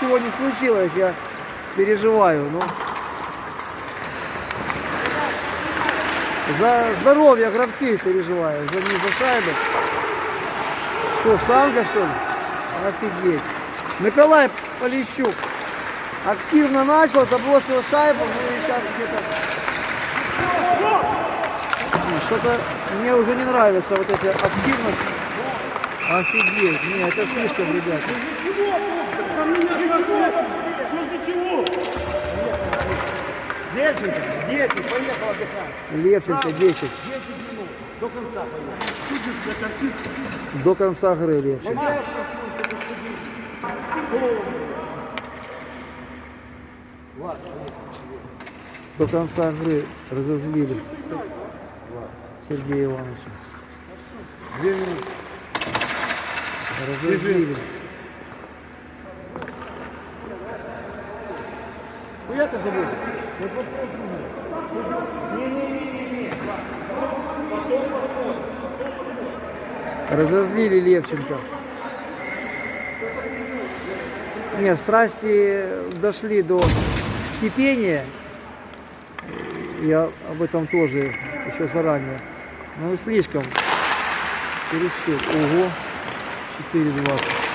ничего не случилось, я переживаю, но... За здоровье гравців переживаю, за не за шайбу. Что, штанга что ли? Офигеть. Николай Полищук активно начал, забросил шайбу, ну и сейчас где-то... Ну, Что-то мне уже не нравится вот эта активность. Офигеть, не, это слишком, ребят. Левченко, дети, поехал отдыхать. Левченко 10. 10 минут. До конца поехал. Судишь, как артист. До конца игры Левченко. До конца игры разозлили Сергея Ивановича. Две минуты. Разозлили. Куда ты заводишь? Не-не-не-не-не. Потом посмотрим. Разозлили Левченко. Нет, страсти дошли до кипения. Я об этом тоже еще заранее. Ну слишком пересчет. Ого. 4.20.